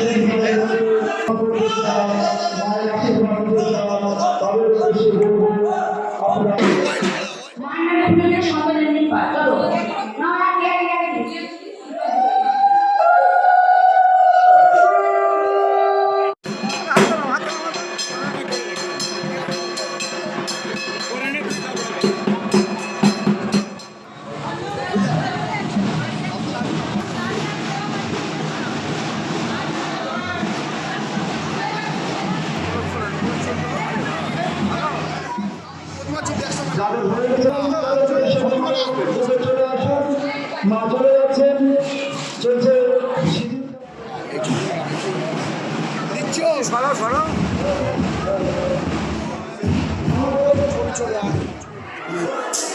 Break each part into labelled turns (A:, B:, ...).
A: Thank you.
B: যাদের হয়ে গেছে চলে আসুন মা চলে যাচ্ছেন। চলছে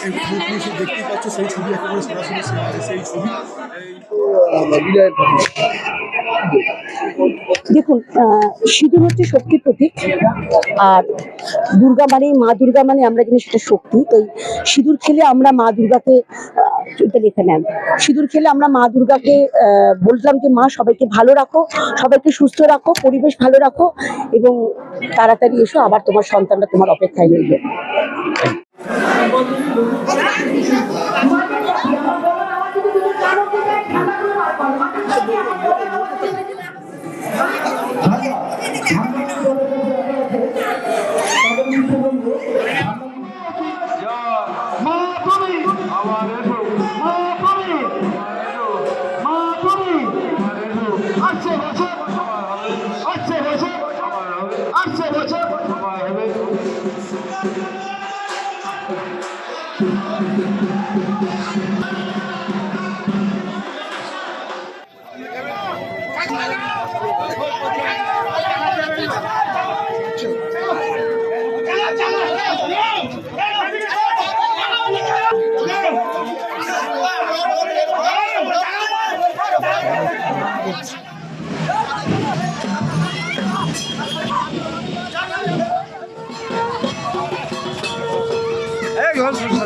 C: এই ছবি সে দেখতে পাচ্ছ সেই ছবি একেবারে সরাসরি সেই ছবি।
D: দেখুন সিঁদুর হচ্ছে শক্তির প্রতীক। আর দুর্গা মানে মা দুর্গা মানে আমরা জানি সেটা শক্তি। তো সিঁদুর খেলে আমরা মা দুর্গাকে এটা নেন। সিঁদুর খেলে আমরা মা দুর্গাকে আহ, বললাম যে মা সবাইকে ভালো রাখো সবাইকে সুস্থ রাখো পরিবেশ ভালো রাখো এবং তাড়াতাড়ি এসো আবার তোমার সন্তানরা তোমার অপেক্ষায় রইবে।
B: তুমি আসছে বছর আসছে বছর আসছে বছর আসছে বছর মা